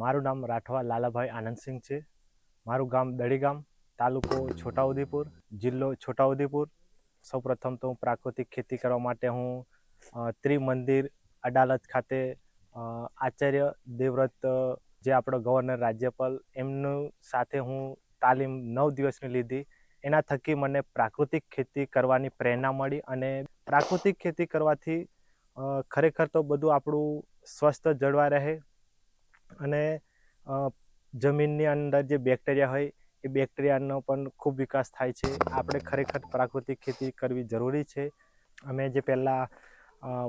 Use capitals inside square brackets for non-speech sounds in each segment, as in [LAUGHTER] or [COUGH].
મારું નામ રાઠવા લાલાભાઈ આનંદસિંહ છે. મારું ગામ દડીગામ તાલુકો છોટાઉદેપુર, જિલ્લો છોટાઉદેપુર. સૌપ્રથમ તો હું પ્રાકૃતિક ખેતી કરવા માટે હું ત્રિમંદિર અડાલત ખાતે આચાર્ય દેવવ્રત જે આપણો ગવર્નર રાજ્યપાલ, એમનું સાથે હું તાલીમ નવ દિવસની લીધી. એના થકી મને પ્રાકૃતિક ખેતી કરવાની પ્રેરણા મળી અને પ્રાકૃતિક ખેતી કરવાથી ખરેખર તો બધું આપણું સ્વસ્થ જળવાઈ રહે. અને જમીનની અંદર જે બેક્ટેરિયા હોય, એ બેક્ટેરિયાનો પણ ખૂબ વિકાસ થાય છે. આપણે ખરેખર પ્રાકૃતિક ખેતી કરવી જરૂરી છે. અમે જે પહેલાં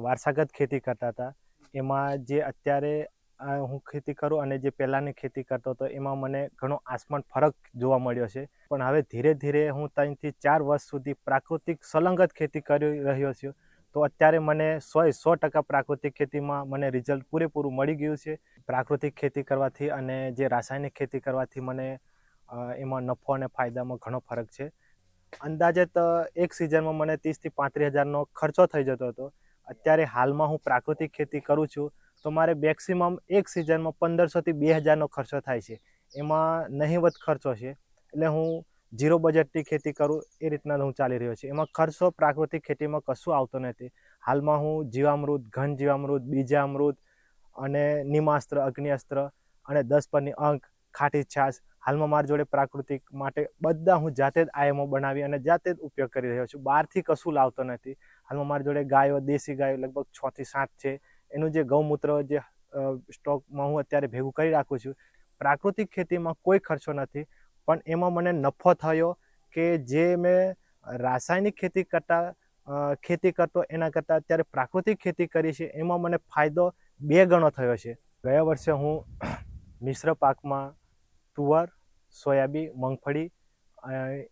વારસાગત ખેતી કરતા હતા, એમાં જે અત્યારે હું ખેતી કરું અને જે પહેલાંની ખેતી કરતો હતો, એમાં મને ઘણો આસમાન ફરક જોવા મળ્યો છે. પણ હવે ધીરે ધીરે હું ત્રણથી ચાર વર્ષ સુધી પ્રાકૃતિક સલંગત ખેતી કરી રહ્યો છું. તો અત્યારે મને સો સો ટકા પ્રાકૃતિક ખેતીમાં મને રિઝલ્ટ પૂરેપૂરું મળી ગયું છે. પ્રાકૃતિક ખેતી કરવાથી અને જે રાસાયણિક ખેતી કરવાથી મને એમાં નફો અને ફાયદામાં ઘણો ફરક છે. અંદાજે તો એક સિઝનમાં મને ત્રીસથી પાંત્રીસ હજારનો ખર્ચો થઈ જતો હતો. અત્યારે હાલમાં હું પ્રાકૃતિક ખેતી કરું છું, તો મારે મેક્સિમમ એક સિઝનમાં પંદરસોથી બે હજારનો ખર્ચો થાય છે. એમાં નહિવત ખર્ચો છે. એટલે હું ઝીરો બજેટની ખેતી કરું એ રીતના હું ચાલી રહ્યો છું. એમાં ખર્ચો પ્રાકૃતિક ખેતીમાં કશું આવતો નથી. હાલમાં હું જીવામૃત, ઘન જીવામૃત, બીજામૃત અને નિમાસ્ત્ર, અગ્નિઅસ્ત્ર અને દસ પરની અંક, ખાટી છાશ, હાલમાં મારી જોડે પ્રાકૃતિક માટે બધા હું જાતે જ આયમો બનાવી અને જાતે જ ઉપયોગ કરી રહ્યો છું. બહારથી કશું લાવતો નથી. હાલમાં મારી જોડે ગાયો, દેશી ગાયો લગભગ છ થી સાત છે. એનું જે ગૌમૂત્ર, જે સ્ટોકમાં હું અત્યારે ભેગું કરી રાખું છું. પ્રાકૃતિક ખેતીમાં કોઈ ખર્ચો નથી. પણ એમાં મને નફો થયો કે જે મેં રાસાયણિક ખેતી કરતાં ખેતી કરતો એના કરતાં અત્યારે પ્રાકૃતિક ખેતી કરી છે, એમાં મને ફાયદો બે ગણો થયો છે. ગયા વર્ષે હું [CLEARS THROAT] મિશ્ર પાકમાં તુવર, સોયાબીન, મગફળી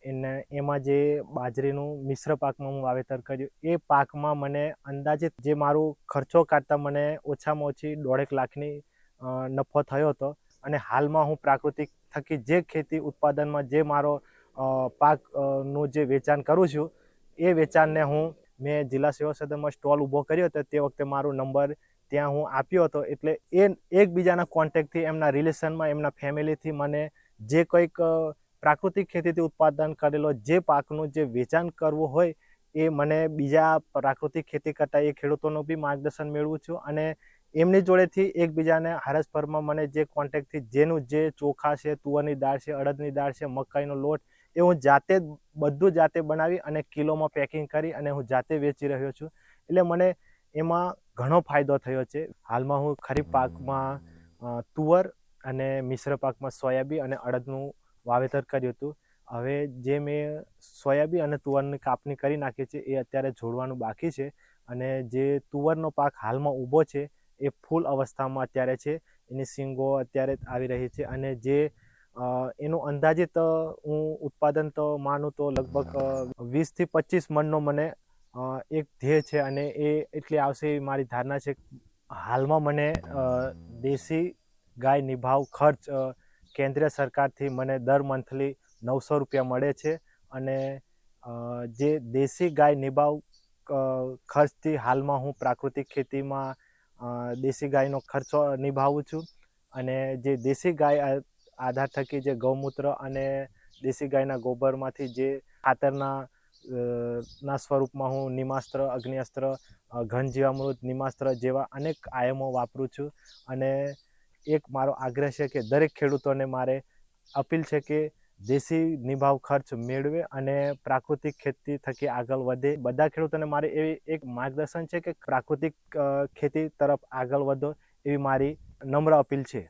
એને, એમાં જે બાજરીનું મિશ્ર પાકમાં હું વાવેતર કર્યું, એ પાકમાં મને અંદાજિત જે મારું ખર્ચો કાઢતા મને ઓછામાં ઓછી દોઢેક લાખની નફો થયો હતો. અને હાલમાં હું પ્રાકૃતિક થકી જે ખેતી ઉત્પાદનમાં જે મારો પાકનું જે વેચાણ કરું છું, એ વેચાણને હું મેં જિલ્લા સેવા સદનમાં સ્ટોલ ઊભો કર્યો હતો, તે વખતે મારો નંબર ત્યાં હું આપ્યો હતો, એટલે એ એકબીજાના કોન્ટેક્ટથી, એમના રિલેશનમાં, એમના ફેમિલીથી મને જે કંઈક પ્રાકૃતિક ખેતીથી ઉત્પાદન કરેલો જે પાકનું જે વેચાણ કરવું હોય, એ મને બીજા પ્રાકૃતિક ખેતી કરતાં એ ખેડૂતોનું બી માર્ગદર્શન મેળવું છું અને એમની જોડેથી એકબીજાને હરસભરમાં મને જે કોન્ટેક્ટથી જેનું જે ચોખા છે, તુવરની દાળ છે, અડદની દાળ છે, મકાઈનો લોટ, એ હું જાતે બધું જાતે બનાવી અને કિલોમાં પેકિંગ કરી અને હું જાતે વેચી રહ્યો છું. એટલે મને એમાં ઘણો ફાયદો થયો છે. હાલમાં હું ખરીફ પાકમાં તુવર અને મિશ્ર પાકમાં સોયાબીન અને અડદનું વાવેતર કર્યું હતું. હવે જે મેં સોયાબીન અને તુવરની કાપણી કરી નાખી છે, એ અત્યારે જોડવાનું બાકી છે અને જે તુવરનો પાક હાલમાં ઊભો છે એ ફૂલ અવસ્થામાં અત્યારે છે. એની સિંગો અત્યારે આવી રહી છે અને જે એનું અંદાજિત હું ઉત્પાદન તો માનું તો લગભગ વીસથી પચીસ મણનો મને એક ધ્યેય છે અને એ એટલી આવશે એવી મારી ધારણા છે. હાલમાં મને દેશી ગાય નિભાવ ખર્ચ કેન્દ્ર સરકારથી મને દર મંથલી નવસો રૂપિયા મળે છે અને જે દેશી ગાય નિભાવ ખર્ચથી હાલમાં હું પ્રાકૃતિક ખેતીમાં દેશી ગાયનો ખર્ચો નિભાવું છું. અને જે દેશી ગાય આધાર થકી જે ગૌમૂત્ર અને દેશી ગાયના ગોબરમાંથી જે ખાતરના ના સ્વરૂપમાં હું નિમાસ્ત્ર, અગ્નિઅસ્ત્ર ઘન જીવામૃત નિમાસ્ત્ર જેવા અનેક આયમો વાપરું છું. અને એક મારો આગ્રહ છે કે દરેક ખેડૂતોને મારે અપીલ છે કે દેશી નિભાવ ખર્ચ મેળવે અને પ્રાકૃતિક ખેતી થકી આગળ વધે. બધા ખેડૂતોને મારે એવી એક માર્ગદર્શન છે કે પ્રાકૃતિક ખેતી તરફ આગળ વધો એવી મારી નમ્ર અપીલ છે.